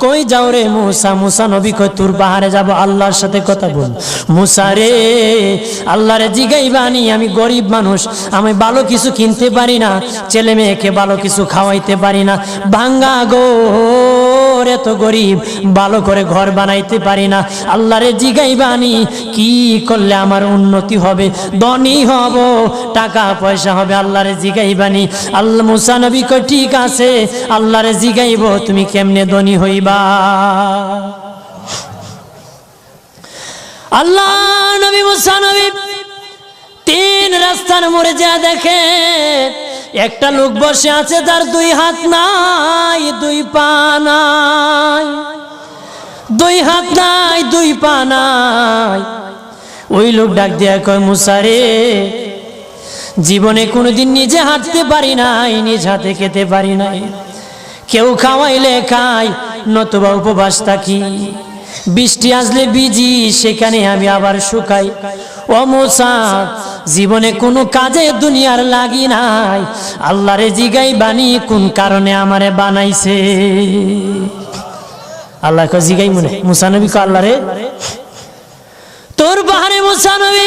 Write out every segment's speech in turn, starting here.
কই যাও রে মুসা? মুসা নবী কই তোর বাহারে যাব? আল্লাহর সাথে কথা বল। মুসা রে, আল্লাহরে জিগাইবানি আমি গরিব মানুষ, আমি ভালো কিছু কিনতে পারি না, ছেলে মেয়েকে ভালো কিছু খাওয়াইতে পারি না। ভাঙ্গা গো। এত গরিব, ভালো করে ঘর বানাইতে পারি না। আল্লাহরে জিগাইবানি কি করলে আমার উন্নতি হবে? ধনী হব, টাকা পয়সা হবে, আল্লাহরে জিগাইবানি আল্লাহ মুসা নবী কই ঠিক আছে, আল্লাহরে জিগাইব, তুমি কেমনে ধনী হইবা? আল্লাহ নবী মুসা নবী তিন রাস্তার মোড়ে যা দেখে একটা লোক বসে আছে তার দুই হাত নাই, দুই পা নাই। দুই হাত নাই, দুই পা নাই। ওই লোক ডাক দিয়া কয় মুসারে জীবনে কোনোদিন নিজে হাঁটতে পারি নাই, নিজ হাতে খেতে পারি নাই। কেউ খাওয়াইলে খাই, নতুবা উপবাস থাকি বৃষ্টি আসলে বিজি সেখানে আমি আবার শুকাই। ও মোসা জীবনে কোনো কাজে দুনিয়ার লাগি নাই। আল্লাহরে জিগাই বানি কোন কারণে আমারে বানাইছে? আল্লাহ জিগাই মনে মুসানবী আল্লাহরে তোর বাহারে মুসানবী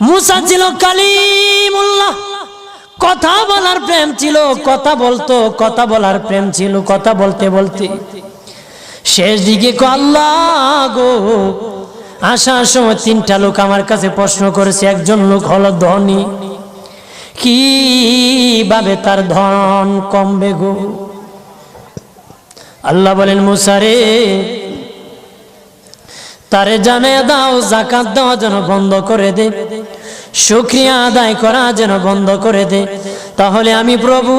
মুসা ছিল কালিমুল্লাহ। কথা বলার প্রেম ছিল, কথা বলতো, কথা বলার প্রেম ছিল, কথা বলতে বলতে। শেষ দিকে আল্লাহ গো আসার সময় তিনটা লোক আমার কাছে প্রশ্ন করেছে, একজন লোক হলো ধনী। কীভাবে তার ধন কমবে গো? আল্লাহ বলেন মুসারে তারে জানে দাও জাকাত দেওয়া যেন বন্ধ করে দে। শুক্রিয়া আদায় করা যেন বন্ধ করে দে। তাহলে আমি প্রভু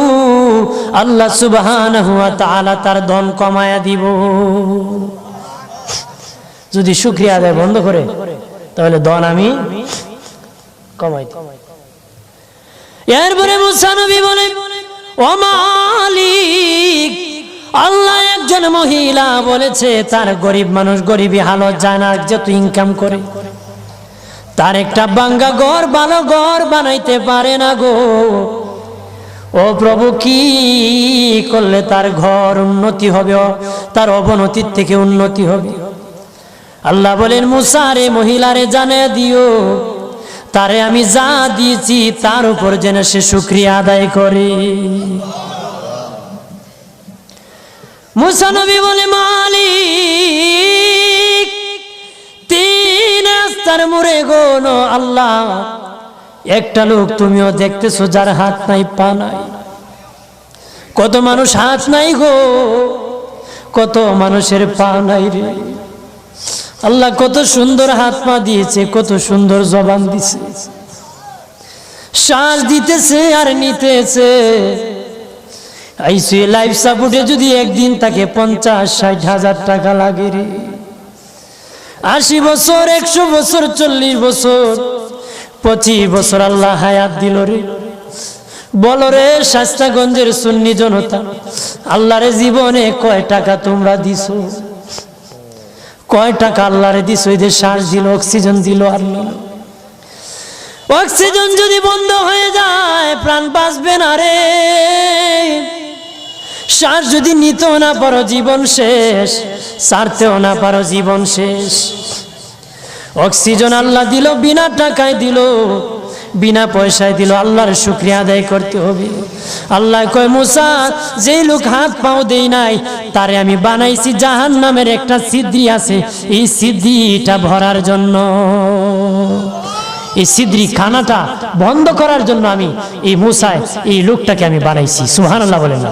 আল্লাহ তাআলা তার ধন কমায়া দিব। যদি শুক্রিয়া আদায় বন্ধ করে, তাহলে ধন আমি কমাই এরপরে বলে আল্লাহ একজন মহিলা বলেছে, তার গরিব মানুষ গরিবী হালত যায় না যত ইনকাম করে। তার একটা বাঙ্গা ঘর ভালো ঘর বানাইতে পারে না গো। ও প্রভু, কি করলে তার ঘর উন্নতি হবে? তার অবনতির থেকে উন্নতি হবে? আল্লাহ বলেন, মুসারে মহিলারে জানে দিও। তারে আমি যা দিয়েছি তার উপর যেন সে শুক্রিয়া আদায় করে। মুসানবী বলে, মালিক, তিন রাস্তার মোড়ে গোন আল্লাহ। একটা লোক তুমিও দেখতেছো যার হাত নাই, পা নাই। কত মানুষ হাত নাই গো, কত মানুষের পা নাই রে। আল্লাহ কত সুন্দর হাত পা দিয়েছে, কত সুন্দর জবান দিছে। শ্বাস দিতেছে আর নিতেছে। আইসিউ লাইফ সাপোর্টে যদি একদিন তাকে পঞ্চাশ, ষাট হাজার টাকা লাগে রে। আশি বছর, একশো বছর, চল্লিশ বছর, পঁচিশ বছর আল্লাহ হায়াত দিল রে। বলো রে, শাস্তাগঞ্জের সুন্নি জনতা, আল্লাহরে জীবনে কয় টাকা তোমরা দিছো? কয় টাকা আল্লাহরে ওই এদের শ্বাস দিল অক্সিজেন দিল, আর অক্সিজেন যদি বন্ধ হয়ে যায়, প্রাণ বাঁচবে না রে। শ্বাস যদি নিতেও না পারো, জীবন শেষ। সারতেও না পারো, জীবন শেষ। অক্সিজেন আল্লাহ দিল, বিনা টাকায় দিল। বিনা পয়সায় দিল, আল্লাহর শুক্রিয়া আদায় করতে হবে। আল্লাহ কয়, মুসা, যেই লোক হাত পাও দেই নাই, তারে আমি বানাইছি জাহান নামের একটা সিদ্ধি আছে। এই সিদ্ধিটা ভরার জন্য, এই সিদ্রি খানাটা বন্ধ করার জন্য আমি এই মুসায় এই লোকটাকে আমি বানাইছি। সুহান আল্লাহ না।